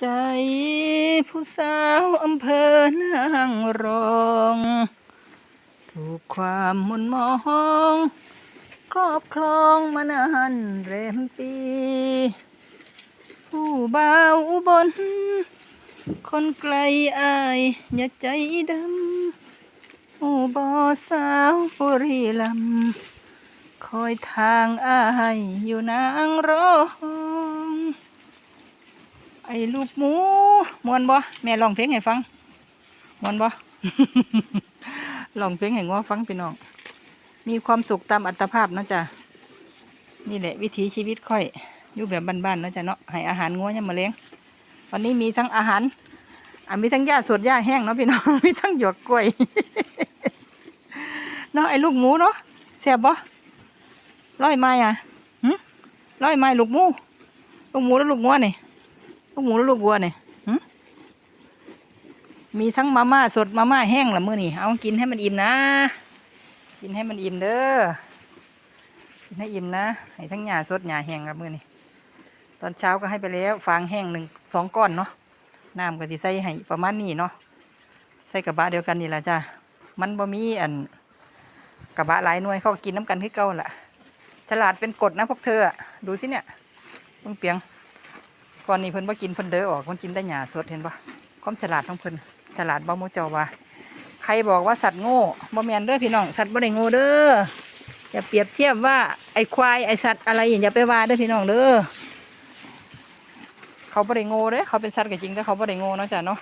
ใจผู้สาวอำเภอนางรอง ถูกความมุนมองครอบครองมานานแรมปี ผู้บ่าวอุบล คนไกลอายอย่าใจดำผู้บ่อสาวบุรีลำคอยทางอายอยู่นางรอง ไอ้ลูกหมูมวนบ่แม่ลองเพลงให้ฟังมวนบ่ ลองเพลงให้งัวฟังพี่น้อง มีความสุขตามอัตภาพเนาะจ้ะนี่แหละ วิถีชีวิตค่อยอยู่แบบบ้านๆเนาะจ้ะเนาะให้อาหารงัวยังมาเลี้ยงวันนี้มีทั้งอาหารอะมีทั้งหญ้าสดหญ้าแห้งเนาะพี่น้อง มีทั้งหยวกกล้วย เนาะไอ้ลูกหมูเนาะแซ่บบ่ร้อยไม้อะหึร้อยไม้ลูกหมู ลูกหมูแล้วลูกงัวนี่ ลูกหมูแล้วลูกวัวเนี่ยหึมีทั้งมาม่าสดมาม่าแห้งละมื้อนี่เอากินให้มันอิ่มนะ กินให้มันอิ่มเด้อกินให้อิ่มนะให้ทั้งหญ้าสดหญ้าแห้งละมื้อนี่ตอนเช้าก็ให้ไปแล้วฟางแห้งหนึ่งสองก้อนเนาะน้ำก็สิใส่ให้ประมาณนี้เนาะใส่กระบะเดียวกันนี่แหละจ้ะมันบ่มีอันกระบะหลายหน่วยเขาก็กินน้ำกันคือเก่าล่ะ ฉลาดเป็นกฎนะพวกเธออะดูสิเนี่ยเพิ่งเปียง ก่อนนี้เพิ่นบ่กินเพิ่นเด้อออกเพิ่นกินแต่หญ้าสดเห็นปะความฉลาดของเพิ่นฉลาดบ่มูเจ้าว่า ใครบอกว่าสัตว์โง่บ่แม่นเด้อพี่น้องสัตว์บ่ได้โง่เด้ออย่าเปรียบเทียบว่าไอ้ควายไอ้สัตว์อะไรอย่างอย่าไปว่าเด้อพี่น้องเด้อเขาบ่ได้โง่เด้อเขาเป็นสัตว์ก็จริงแต่เขาบ่ได้โง่เนาะจ้ะเนาะ